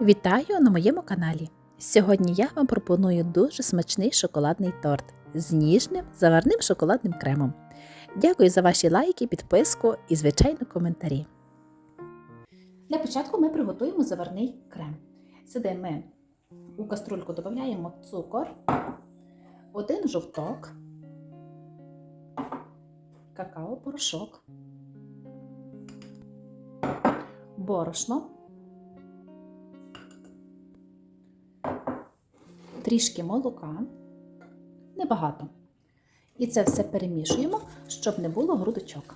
Вітаю на моєму каналі. Сьогодні я вам пропоную дуже смачний шоколадний торт з ніжним заварним шоколадним кремом. Дякую за ваші лайки, підписку і, звичайно, коментарі. Для початку ми приготуємо заварний крем. Сюди ми у каструльку додаємо цукор, один жовток, какао-порошок, борошно. Трішки молока, небагато. І це все перемішуємо, щоб не було грудочок.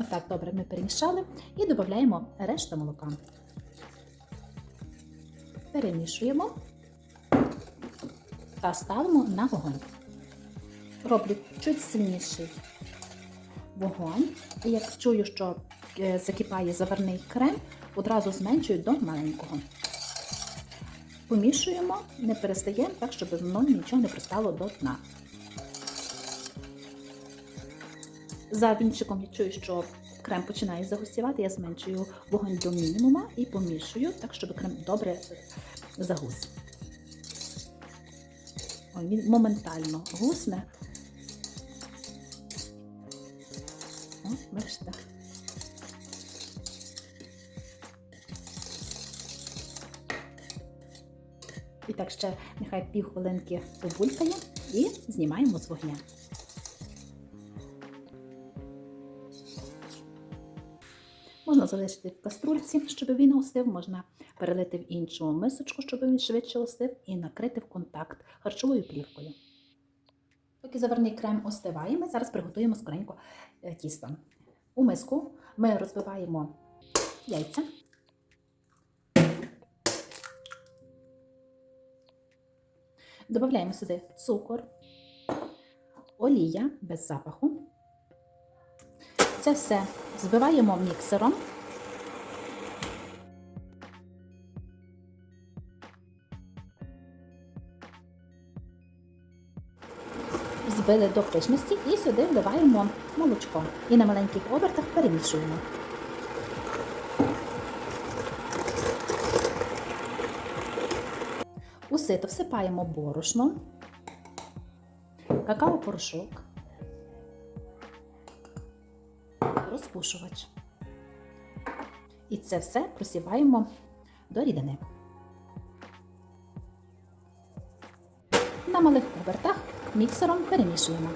Отак добре ми перемішали і додаємо решту молока. Перемішуємо та ставимо на вогонь. Роблю чуть сильніший вогонь. І як чую, що е, закипає заварний крем, одразу зменшую до маленького. Помішуємо, не перестаємо так, щоб воно нічого не пристало до дна. За вінчиком я чую, що крем починає загустівати, я зменшую вогонь до мінімума і помішую, так, щоб крем добре загус. Він моментально гусне. Бачите. І так ще нехай півхвилинки побулькає і знімаємо з вогня. Можна залишити в каструльці, щоб він остив, можна перелити в іншу мисочку, щоб він швидше остив, і накрити в контакт харчовою плівкою. Поки заварний крем остиває, ми зараз приготуємо скоренько е, тісто. У миску ми розбиваємо яйця. Додаємо сюди цукор, олія без запаху. Це все збиваємо міксером. Збили до пишності і сюди вливаємо молочко. І на маленьких обертах перемішуємо. У сито всипаємо борошно, какао-порошок, розпушувач. І це все просіваємо до рідини. На малих обертах міксером перемішуємо.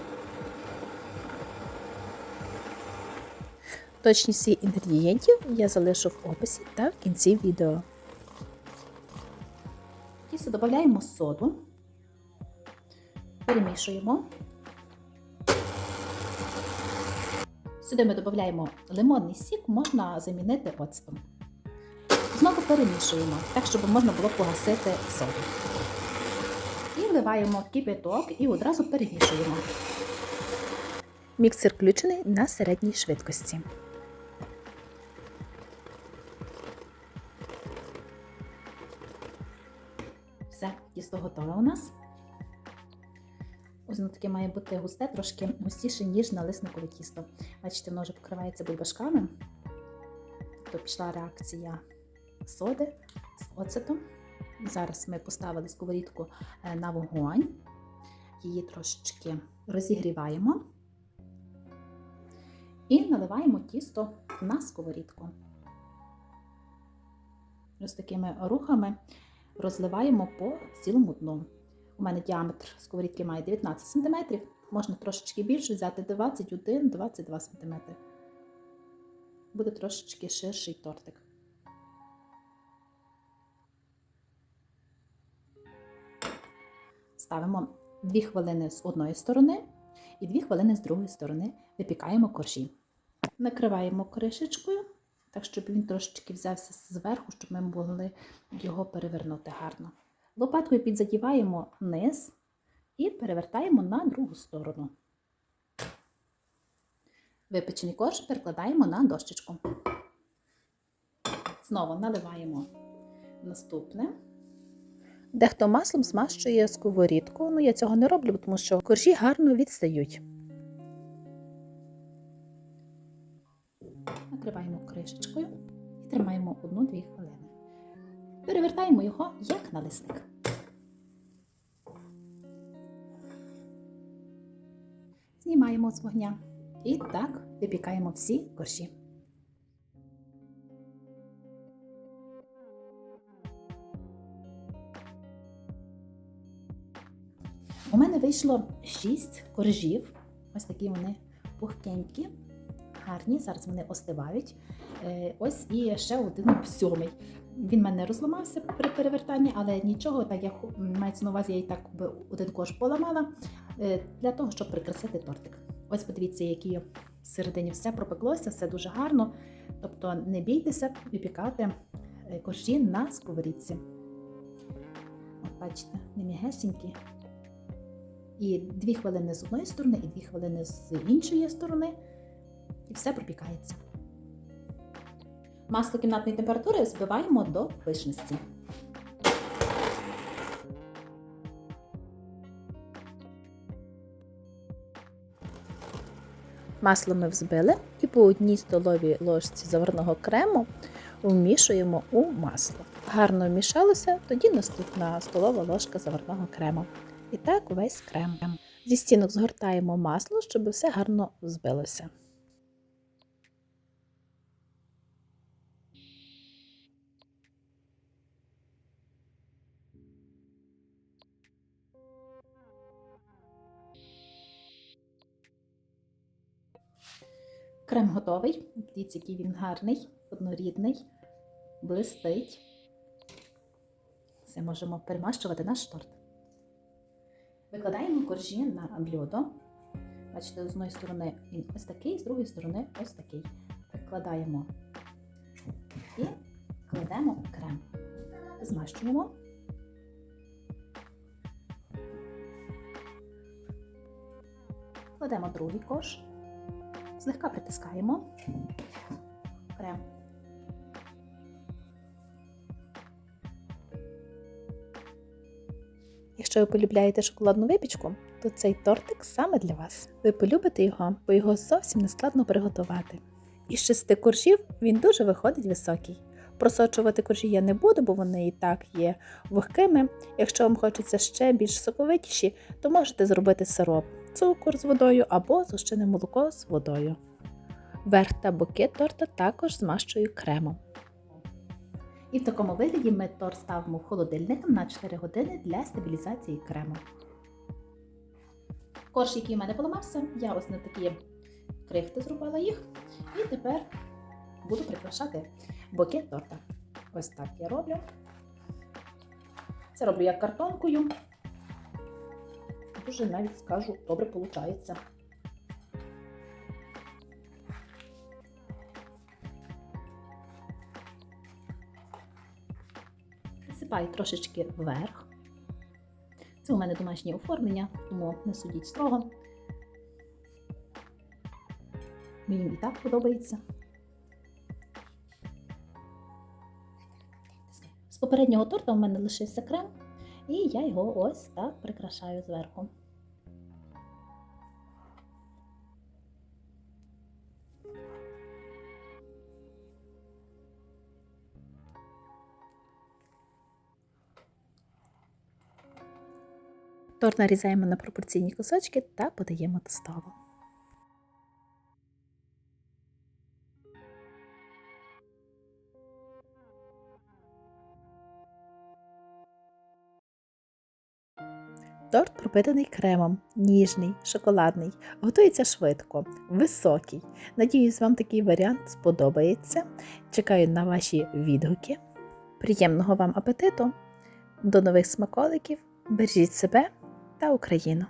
Точність всіх інгредієнтів я залишу в описі та в кінці відео. Тісто додаємо соду, перемішуємо. Сюди ми додаємо лимонний сік, можна замінити оцтом. Знову перемішуємо, так, щоб можна було погасити соду. І кипяток і одразу перемішуємо. Міксер включений на середній швидкості. Все, тісто готове у нас. Ось воно таке має бути густе, трошки густіше, ніж налисникове тісто. Бачите, воно вже покривається бульбашками. Тобто пішла реакція соди з оцетом. Зараз ми поставили сковорідку е, на вогонь, її трошечки розігріваємо і наливаємо тісто на сковорідку. Ось такими рухами розливаємо по цілому дну. У мене діаметр сковорідки має 19 см, можна трошечки більше взяти 21-22 см. Буде трошечки ширший тортик. Ставимо 2 хвилини з одної сторони і 2 хвилини з другої сторони випікаємо коржі. Накриваємо кришечкою, так щоб він трошечки взявся зверху, щоб ми могли його перевернути гарно. Лопаткою підзадіваємо низ і перевертаємо на другу сторону. Випечений корж перекладаємо на дощечку. Знову наливаємо наступне. Дехто маслом змащує сковорідку, ну я цього не роблю, тому що коржі гарно відстають. Накриваємо кришечкою і тримаємо 1-2 хвилини. Перевертаємо його як на листик. Знімаємо з вогня і так випікаємо всі корші. У мене вийшло 6 коржів. Ось такі вони пухкенькі, гарні. Зараз вони остивають. Е, Ось і ще один сьомий. Він в мене розламався при перевертанні, але нічого, так я мається на увазі, я і так би один корж поламала е, для того, щоб прикрасити тортик. Ось подивіться, які всередині все пропеклося, все дуже гарно. Тобто не бійтеся випікати е, коржі на сковорідці. От бачите, не. І дві хвилини з одної сторони, і дві хвилини з іншої сторони, і все пропікається. Масло кімнатної температури збиваємо до пишності. Масло ми взбили і по одній столовій ложці заварного крему вмішуємо у масло. Гарно вмішалося, тоді наступна столова ложка заварного крему. І так увесь крем. Зі стінок згортаємо масло, щоб все гарно збилося. Крем готовий. Дивіться, який він гарний, однорідний, блистить. Все можемо перемащувати наш торт. Викладаємо коржі на блюдо. Бачите, з одної сторони він ось такий, з другої сторони ось такий. Прикладаємо і кладемо крем. Змащуємо. Кладемо другий кош. Злегка притискаємо крем. Якщо ви полюбляєте шоколадну випічку, то цей тортик саме для вас. Ви полюбите його, бо його зовсім не складно приготувати. Із шести коржів він дуже виходить високий. Просочувати коржі я не буду, бо вони і так є вогкими. Якщо вам хочеться ще більш соковитіші, то можете зробити сироп, цукор з водою або згущене молоко з водою. Верх та боки торта також змащую кремом. І в такому вигляді ми торт ставимо в холодильник на 4 години для стабілізації крему. Корж, який в мене поламався, я ось на такі крихти зробила їх. І тепер буду прикрашати боки торта. Ось так я роблю. Це роблю як картонкою. Дуже навіть скажу, добре виходить. Насипаю трошечки вверх. Це у мене домашнє оформлення, тому не судіть строго. Мені і так подобається. З попереднього торта у мене лишився крем, і я його ось так прикрашаю зверху. Торт нарізаємо на пропорційні кусочки та подаємо до столу. Торт пропитаний кремом, ніжний, шоколадний, готується швидко, високий. Надіюсь, вам такий варіант сподобається. Чекаю на ваші відгуки. Приємного вам апетиту! До нових смаколиків! Бережіть себе та Україну!